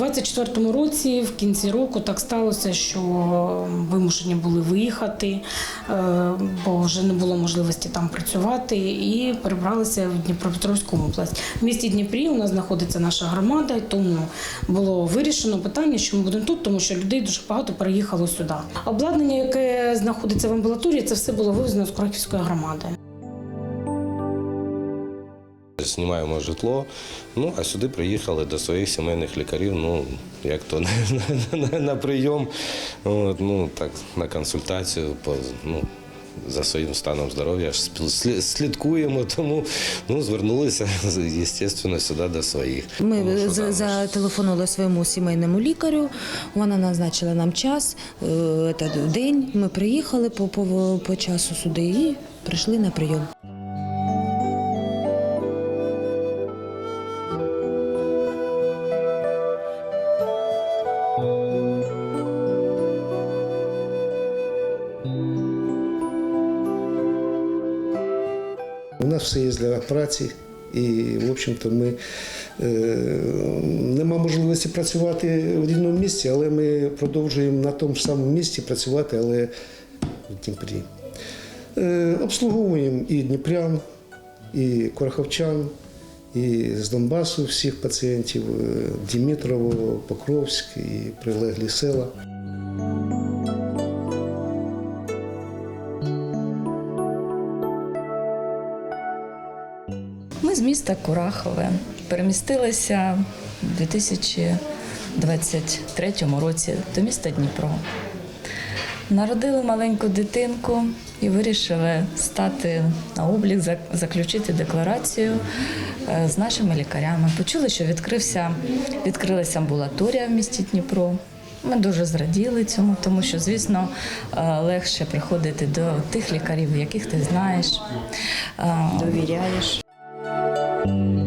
24-му році, в кінці року, так сталося, що вимушені були виїхати, е, бо вже не було можливості там працювати, і перебралися в Дніпропетровську область. В місті Дніпрі у нас знаходиться наша громада, тому було вирішено питання, що ми будемо тут, тому що людей дуже багато переїхало сюди. Обладнання, яке знаходиться в амбулаторії, це все було вивезено з Краківської громади. Знімаємо житло, ну а сюди приїхали до своїх сімейних лікарів, ну як то на, на, на, на прийом, от, ну так на консультацію по ну. За своїм станом здоров'я слідкуємо, тому ну, звернулися, звісно, сюди до своїх. Ми що, за- зателефонували своєму сімейному лікарю. Вона назначила нам час, е, день. Ми приїхали по, по, по часу сюди і прийшли на прийом. У нас все є для праці, і, в общем-то, ми е, нема можливості працювати в рідному місці, але ми продовжуємо на тому ж самому місці працювати, але в Дніпрі. Е, обслуговуємо і дніпрян, і короховчан, і з Донбасу всіх пацієнтів, е, Дімітрово, Покровськ і прилеглі села. Ми з міста Курахове перемістилися у 2023 році до міста Дніпро. Народили маленьку дитинку і вирішили стати на облік, заключити декларацію е, з нашими лікарями. Почули, що відкрився, відкрилася амбулаторія в місті Дніпро. Ми дуже зраділи цьому, тому що, звісно, е, легше приходити до тих лікарів, яких ти знаєш. Довіряєш. Thank you.